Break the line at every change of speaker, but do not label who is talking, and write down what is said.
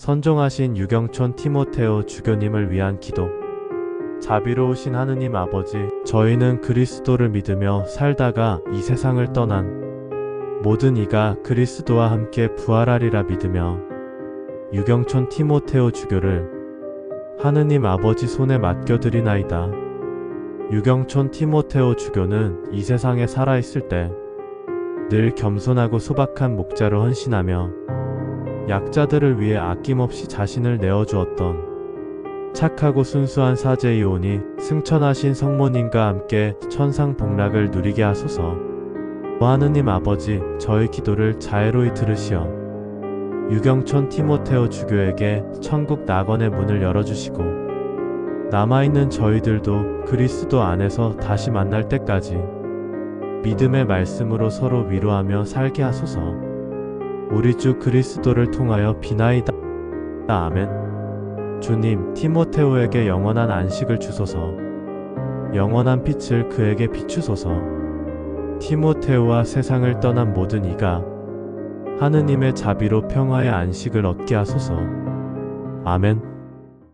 선종하신 유경촌 티모테오 주교님을 위한 기도. 자비로우신 하느님 아버지, 저희는 그리스도를 믿으며 살다가 이 세상을 떠난 모든 이가 그리스도와 함께 부활하리라 믿으며 유경촌 티모테오 주교를 하느님 아버지 손에 맡겨드리나이다. 유경촌 티모테오 주교는 이 세상에 살아있을 때 늘 겸손하고 소박한 목자로 헌신하며 약자들을 위해 아낌없이 자신을 내어주었던 착하고 순수한 사제이오니 승천하신 성모님과 함께 천상 복락을 누리게 하소서. 오 하느님 아버지, 저의 기도를 자애로이 들으시어 유경촌 티모테오 주교에게 천국 낙원의 문을 열어주시고 남아있는 저희들도 그리스도 안에서 다시 만날 때까지 믿음의 말씀으로 서로 위로하며 살게 하소서. 우리 주 그리스도를 통하여 비나이다. 아멘. 주님, 티모테오에게 영원한 안식을 주소서. 영원한 빛을 그에게 비추소서. 티모테오와 세상을 떠난 모든 이가 하느님의 자비로 평화의 안식을 얻게 하소서. 아멘.